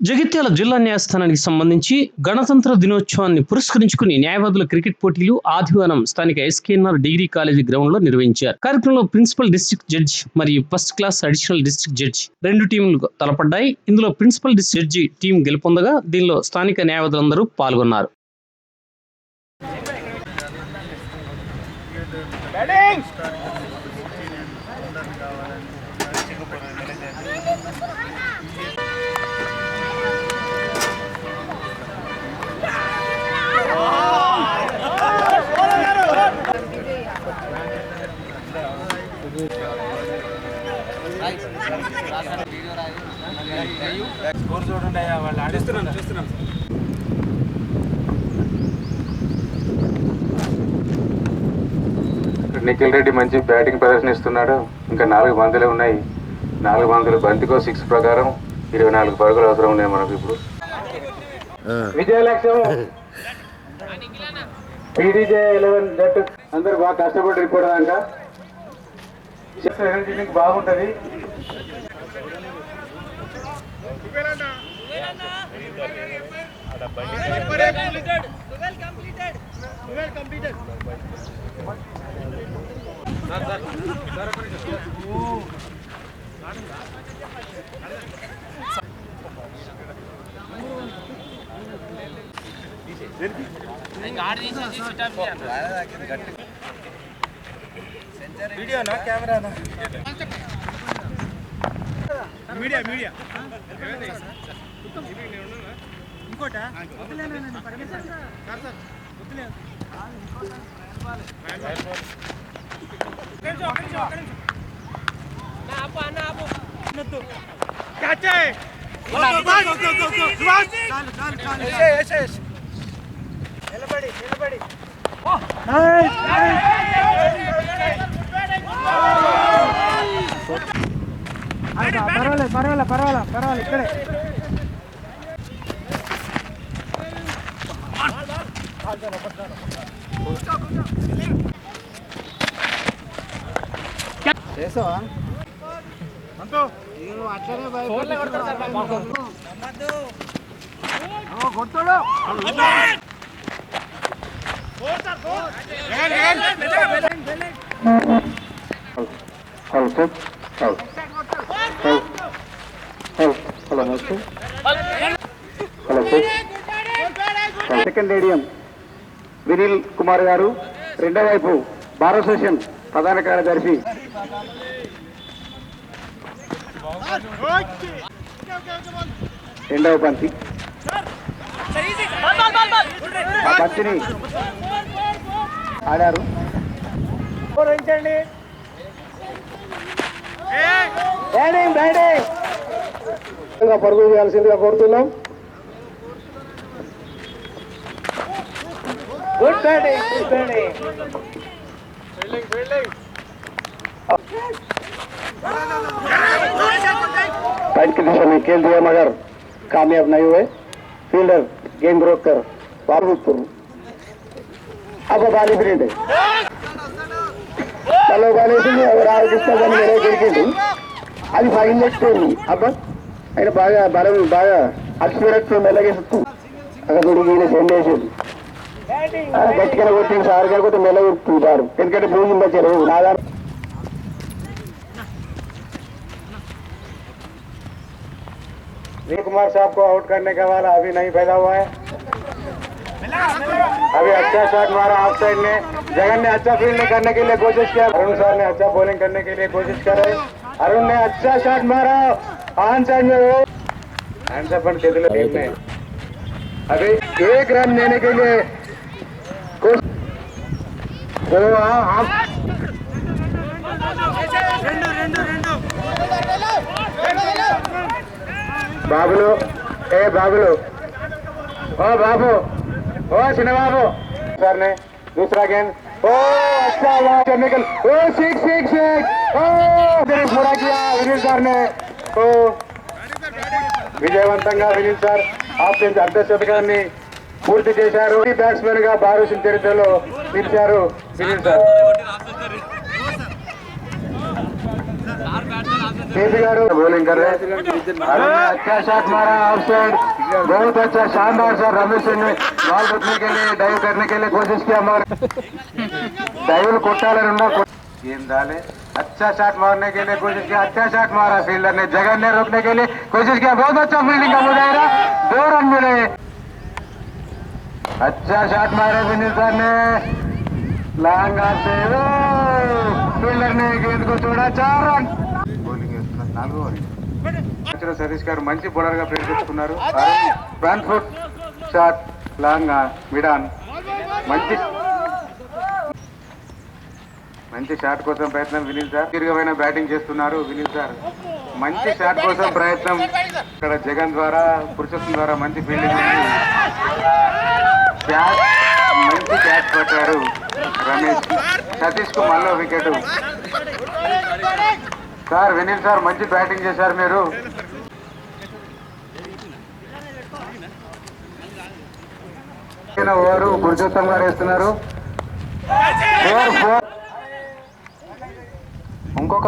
జగిత్యాల జిల్లా న్యాయస్థానానికి సంబంధించి గణతంత్ర దినోత్సవాన్ని పురస్కరించుకుని న్యాయవాదుల క్రికెట్ పోటీలు ఆదివారం స్థానిక ఎస్కేఎన్ఆర్ డిగ్రీ కాలేజీ గ్రౌండ్లో నిర్వహించారు. కార్యక్రమంలో ప్రిన్సిపల్ డిస్ట్రిక్ట్ జడ్జి మరియు first class additional district judge రెండు టీంలు తలపడ్డాయి. ఇందులో ప్రిన్సిపల్ డిస్ట్రిక్ట్ జడ్జి టీం గెలుపొందగా దీనిలో స్థానిక న్యాయవాదులందరూ పాల్గొన్నారు. అయ్యా వాళ్ళు ఆడిస్తున్నాం చూస్తున్నాం ఇక్కడ నిఖిల్ రెడ్డి మంచి బ్యాటింగ్ ప్రదర్శన ఇస్తున్నాడు ఇంకా నాలుగు బంతులే ఉన్నాయి. నాలుగు బంతులు బంతికో సిక్స్ ప్రకారం ఇరవై నాలుగు పరుగులు అవసరం ఉన్నాయి మనకు ఇప్పుడు. విజయలక్ష్యం. పీడీజే ఎలెవెన్ జట్టు. అందరు బాగా కష్టపడి రిపోర్ట్ బాగుంటుంది. వీడియోనా కెమెరానా మీడియా మీడియా ఇంకోట? నిలబడి నిలబడి. పర్వాలేదు పర్వాలేదు పర్వాలేదు పర్వాలేదు ఇక్కడే. హలో సార్ సెకండ్ రేడియం వినిల్ కుమార్ గారు. రెండో వైపు భారత అసోసియేషన్ ప్రధాన కార్యదర్శి. రెండవ పంక్తి. ఆ పంక్తిని ఆడారు. పరుగులు చేయాల్సిందిగా కోరుతున్నాం. good batting good batting fielding fielding Pant की दिशा में खेल दिया मगर कामयाब नहीं हुए फील्डर गेंद रोक कर वापस अब बाली प्रिंट చలో బాలేసింది ఎవరు ఆలోచిస్తారని నేనే గెలిచింది అది ఫైన్ నెక్కిపోయింది అబ్బా ఆయన బాగా బలం బాగా అక్షరత్వం మెల్లగేస్తూ అక్కడ ఈయన చెందేసింది గట్టిగా కొట్టింది సార్ గారు కొట్టి మెల్లగొట్టుకుంటారు ఎందుకంటే భూమి వచ్చారు నాదా वीर कुमार साहब को आउट करने का वाला अभी नहीं पैदा हुआ है अभी अच्छा शॉट मारा ऑफ साइड ने जगन ने अच्छा फील्ड करने के लिए कोशिश किया अरुण सर ने अच्छा बॉलिंग करने के लिए कोशिश कर रहे अरुण ने अच्छा शॉट मारा ऑन साइड में वो हैंड्स अप केतुल टीम ने अभी एक रन देने के लिए బాబులు ఏ బాబులు ओ बाबू ओ सिने बाबू सर ने दूसरा गेंद ओ अच्छा हुआ निकल ओ सिक्स सिक्स सिक्स ओ दिनेश पूरा किया विनील सर ने ओ విజయవంతంగా వినీల్ సార్ ఆప్షన్ అర్ధ శతకాన్ని పూర్తి చేశారు ఈ బ్యాట్స్మెన్ గా భారత చరిత్రలో నిలిచారు వినీల్ సార్ కేసీ గారు బౌలింగ్ కర్రే अरुण ने अच्छा शॉट मारा ऑफ साइड बहुत अच्छा शानदार सर रमेश सिंह ने बॉल रुकने के लिए डाइव करने के लिए कोशिश किया मगर डाइव కొట్టాలని ఉన్నా गेंद डाले अच्छा शॉट मारने के लिए कोशिश किया अच्छा शॉट मारा फील्डर ने जगह ने रोकने के लिए कोशिश किया बहुत अच्छा फील्डिंग का मुजाहरा दो रन मिले अच्छा शॉट मारे विनीत सर ने लांगा से ओ, फील्डर ने गेंद को छोड़ा चार रन బౌలింగ్ వేస్తున్నారు నాలుగో ఓవర్ వచ్చిన సతీష్ గారు మంచి బౌలర్ గా పేరు తెచ్చుకున్నారు front foot shot long mid-on మంచి మంచి షాట్ కోసం ప్రయత్నం వినీల్ సార్ దీర్ఘమైన బ్యాటింగ్ చేస్తున్నారు వినీల్ సార్ మంచి షాట్ కోసం ప్రయత్నం ఇక్కడ జగన్ ద్వారా పురుషోత్తం ద్వారా మంచి ఫీల్డింగ్ ఉంది క్యాచ్ మంచి క్యాచ్ పట్టాడు రమేష్. సతీష్కు మళ్ళీ వికెట్. సార్ వినీల్ సార్ మంచి బ్యాటింగ్ చేశారు మీరు. ఓవరు గురుజోత్తం గారు వేస్తున్నారు. ఫోర్ ఫోర్ ఇంకొక